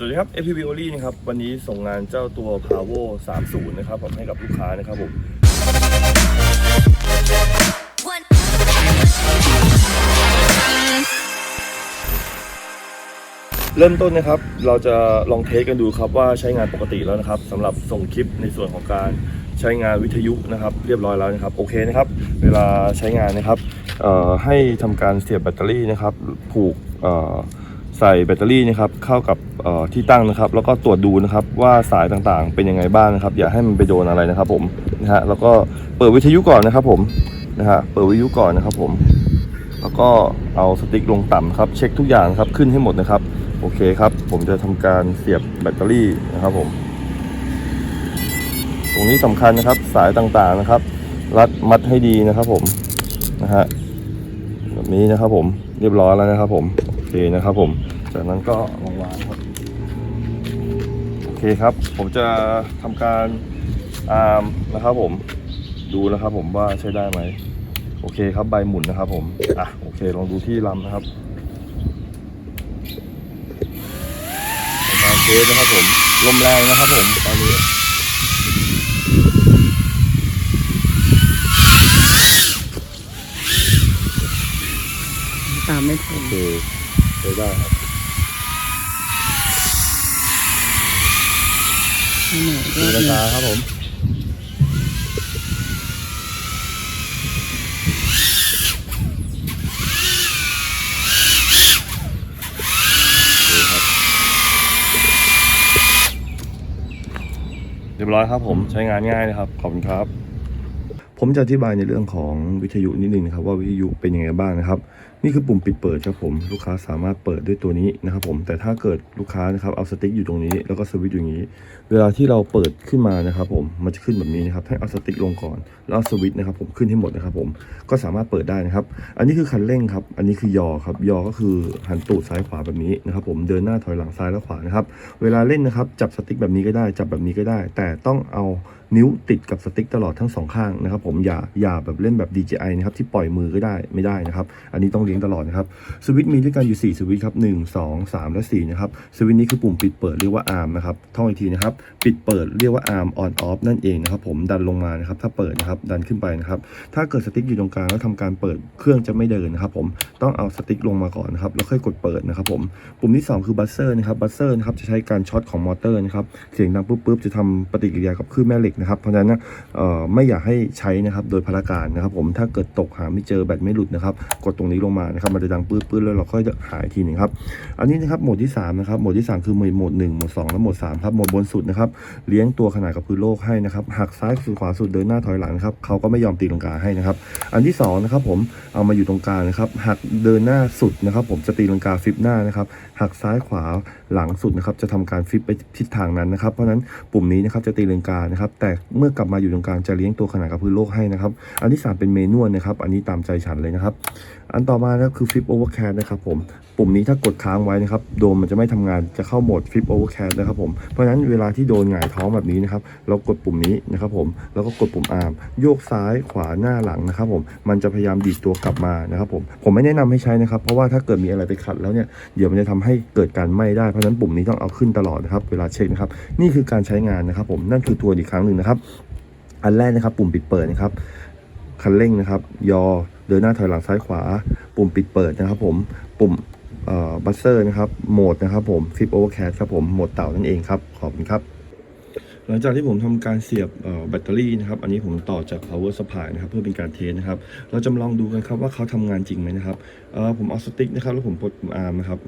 สวัสดีครับ FPV o l y นะครับ วันนี้ส่งงานเจ้าตัว Pavo 30 นะครับผมให้กับลูกค้านะครับผมเริ่มต้นนะครับ เราจะลองเทสกันดูครับว่าใช้งานปกติแล้วนะครับสำหรับส่งคลิปในส่วนของการใช้งานวิทยุนะครับ เรียบร้อยแล้วนะครับโอเคนะครับ เวลาใช้งานนะครับให้ทำการเสียบแบตเตอรี่นะครับ ผูกอ่อ ใส่แบตเตอรี่นะครับเข้ากับที่ตั้งนะครับ แล้วก็ตรวจดูนะครับว่าสายต่างๆ เป็นยังไงบ้างนะครับ อย่าให้มันไปโดนอะไรนะครับ ผมนะฮะแล้วก็เปิดวิทยุก่อนนะครับ ผมนะฮะเปิดวิทยุก่อนนะครับ ผม แล้วก็เอาสติ๊กลงต่ำครับเช็คทุกอย่างครับขึ้นให้หมดนะครับ โอเคครับ ผมจะทำการเสียบแบตเตอรี่นะครับ ผม ตรงนี้สำคัญนะครับ สายต่างๆนะครับ รัดมัดให้ดีนะครับ ผมนะฮะแบบนี้นะครับ ผมเรียบร้อยแล้วนะครับ ผมโอเคนะครับ ผม จากนั้นก็ลงวางครับ โอเคครับ ผมจะทำการอาร์มนะครับผม ดูนะครับผมว่าใช้ได้ไหม โอเคครับใบหมุนนะครับผม อะโอเค ลองดูที่ลำนะครับในการเทสนะครับผม ลมแรงนะครับผมตอนนี้ตามไม่ทันโอเคใช้ได้ครับ ที่ไหนก็ดูราคาครับผมโอเคครับเรียบร้อยครับผมใช้งานง่ายนะครับ ขอบคุณครับ ผมจะอธิบายในเรื่องของวิทยุนิดนึงนะครับ ว่าวิทยุเป็นยังไงบ้างนะครับนี่คือปุ่มปิดเปิดครับผมลูกค้าสามารถเปิดด้วยตัวนี้นะครับผมแต่ถ้าเกิดลูกค้านะครับเอาสติ๊กอยู่ตรงนี้แล้วก็สวิตช์อยู่อย่างนี้ เวลาที่เราเปิดขึ้นมานะครับผมมันจะขึ้นแบบนี้นะครับให้เอาสติ๊กลงก่อนแล้วเอาสวิตช์นะครับผมขึ้นให้หมดนะครับผมก็สามารถเปิดได้นะครับ อันนี้คือคันเร่งครับอันนี้คือยอครับยอก็คือหันตูดซ้ายขวาแบบนี้นะครับผมเดินหน้าถอยหลังซ้ายและขวานะครับเวลาเล่นนะครับจับสติ๊กแบบนี้ก็ได้จับแบบนี้ก็ได้ แต่ต้องเอานิ้วติดกับสติ๊กตลอดทั้งสองข้างนะครับผมอย่าอย่าแบบเล่นแบบ DJI นะครับที่ปล่อยมือก็ได้ไม่ได้นะครับอันนี้ต้องเลี้ยงตลอดนะครับสวิตช์มีด้วยกันอยู่4สวิตช์ครับ1 2 3และ4นะครับสวิตช์นี้คือปุ่มปิดเปิดเรียกว่า arm นะครับท่องอีกทีนะครับปิดเปิดเรียกว่า arm on off นั่นเองนะครับผมดันลงมานะครับถ้าเปิดนะครับดันขึ้นไปนะครับถ้าเกิดสติ๊กอยู่ตรงกลางแล้วทำการเปิดเครื่องจะไม่เดินนะครับผมต้องเอาสติ๊กลงมาก่อนนะครับแล้วค่อยกดเปิดนะครับผมปุ่มที่ 2 คือบัสเซอร์นะครับบัสเซอร์นะครับจะใช้การช็อตของมอเตอร์นะครับเสียงดังปุ๊บปุ๊บจะทำปฏิกิริยากับคลื่นแม่เหล็กนะครับเพราะฉะนั้นเอ่อไม่อยากให้ใช้นะครับโดยพลการนะครับผมถ้าเกิดตกหาไม่เจอแบตไม่หลุดนะครับกดตรงนี้ลงมานะครับมันจะดังปื้ดปื้ดแล้วเราค่อยจะหายทีหนึ่งครับอันนี้นะครับโหมดที่3นะครับโหมดที่ 3 คือโหมด1โหมด2และโหมด3ครับโหมดบนสุดนะครับเลี้ยงตัวขนาดกับพื้นโลกให้นะครับหักซ้ายสุดขวาสุดเดินหน้าถอยหลังครับเขาก็ไม่ยอมตีลังกาให้นะครับอันที่2นะครับผมเอามาอยู่ตรงกลางนะครับหักเดินหน้าสุดนะครับผมจะตีลังกาฟลิปหน้านะครับหักซ้ายขวาหลังสุดนะครับจะทำการฟลิปไปทิศทางนั้นนะครับเพราะนั้นปุ่มนี้นะครับจะตีลังกานะครับแต่เมื่อกลับมาอยู่ตรงกลางจะเลี้ยงตัวขนาดกับพื้นโลกให้นะครับอันที่ 3 เป็นเมนวลนะครับอันนี้ตามใจฉันเลยนะครับอันต่อมานะครับคือ Flip Overcast นะครับผม ปุ่มนี้ถ้ากดค้างไว้นะครับ โดมมันจะไม่ทำงาน จะเข้าโหมด Flip Overcast นะครับผม เพราะฉะนั้นเวลาที่โดนหงายท้องแบบนี้นะครับ เรากดปุ่มนี้นะครับผม แล้วก็กดปุ่มอาร์ม โยกซ้ายขวาหน้าหลังนะครับผม มันจะพยายามดีดตัวกลับมานะครับผม ผมไม่แนะนำให้ใช้นะครับ เพราะว่าถ้าเกิดมีอะไรไปขัดแล้วเนี่ย เดี๋ยวมันจะทำให้เกิดการไหม้ได้ เพราะฉะนั้นปุ่มนี้ต้องเอาขึ้นตลอดนะครับ เวลาเช็คนะครับ นี่คือการใช้งานนะครับผม นั่นคือตัวอีกครั้งหนึ่งนะครับ อันแรกนะครับ ปุ่มปิดเปิดนะครับ คันเร่งนะครับ ยอ เดินหน้าถอยหลังซ้ายขวา ปุ่มปิดเปิดนะครับผมปุ่มบัสเซอร์นะครับโหมดนะครับผมฟิปโอเวอร์แคสครับผมโหมดเต่านั่นเองครับ ขอบคุณครับ หลังจากที่ผมทำการเสียบแบตเตอรี่นะครับ อันนี้ผมต่อจาก power supply นะครับ เพื่อเป็นการเทสนะครับ เราจะมาลองดูกันครับว่าเขาทำงานจริงไหมนะครับผมเอาสติ๊กนะครับ แล้วผมกดปุ่มอาร์มนะครับ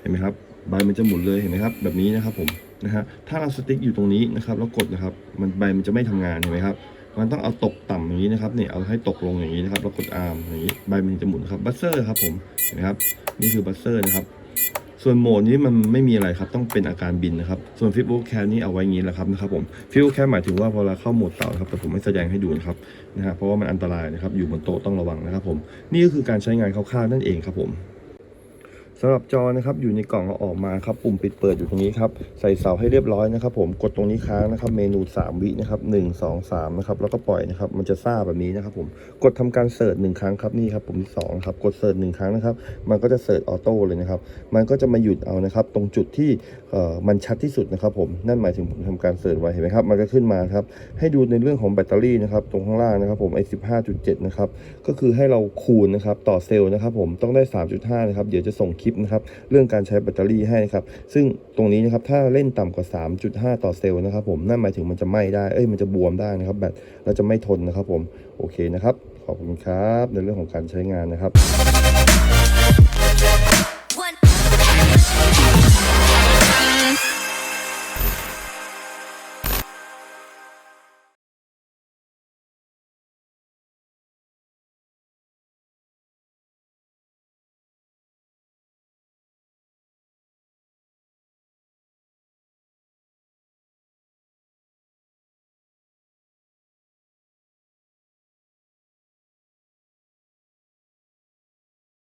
เห็นไหมครับใบมันจะหมุนเลยเห็นไหมครับ แบบนี้นะครับผมนะฮะถ้าเราสติ๊กอยู่ตรงนี้นะครับแล้วกดนะครับ มันใบมันจะไม่ทำงานเห็นไหมครับ มันต้องเอาตกต่ำอย่างนี้นะครับเนี่ยเอาให้ตกลงอย่างนี้นะครับแล้วกดอาร์มอย่างนี้ใบมันจะหมุนครับบัสเซอร์ครับผมเห็นไหมครับนี่คือบัสเซอร์นะครับส่วนโหมดนี้มันไม่มีอะไรครับต้องเป็นอาการบินนะครับส่วนฟิปโอแคนี่เอาไว้งนี้แหละครับนะครับผมฟิปโอแคหมายถึงว่าพอเราเข้าโหมดเต่าครับแต่ผมไม่แสดงให้ดูนะครับนะฮะเพราะว่ามันอันตรายนะครับอยู่บนโต๊ะต้องระวังนะครับผมนี่ก็คือการใช้งานคร่าวๆนั่นเองครับผม สำหรับจอนะครับอยู่ในกล่องเอาออกมาครับปุ่มปิดเปิดอยู่ตรงนี้ครับใส่เสาให้เรียบร้อยนะครับ ผมกดตรงนี้ค้างนะครับ เมนู 3 วินะครับ1 2 3นะครับแล้วก็ปล่อยนะครับ มันจะซ่าแบบนี้นะครับ ผมกดทำการเสิร์ชหนึ่งครั้งครับนี่ครับปุ่มที่สองครับกดเสิร์ชหนึ่งครั้งนะครับ มันก็จะเสิร์ชออโต้เลยนะครับ มันก็จะมาหยุดเอานะครับ ตรงจุดที่เอ่อมันชัดที่สุดนะครับ ผมนั่นหมายถึงผมทำการเสิร์ชไว้เห็นไหมครับ มันก็ขึ้นมาครับให้ดูในเรื่องของแบตเตอรี่นะครับตรงข้างล่างนะครับ ผมไอ้15.7นะครับก็คือให้เราคูณนะครับต่อเซลล์นะครับ ผมต้องได้3.5นะครับเดี๋ยวจะส่งคิปนะครับเรื่องการใช้แบตเตอรี่ให้นะครับซึ่งตรงนี้นะครับถ้าเล่นต่ำกว่า 3.5 ต่อเซลล์นะครับผมนั่นหมายถึงมันจะไหม้ได้เอ้ยมันจะบวมได้นะครับแบตเราจะไม่ทนนะครับผมโอเคนะครับขอบคุณครับในเรื่องของการใช้งานนะครับ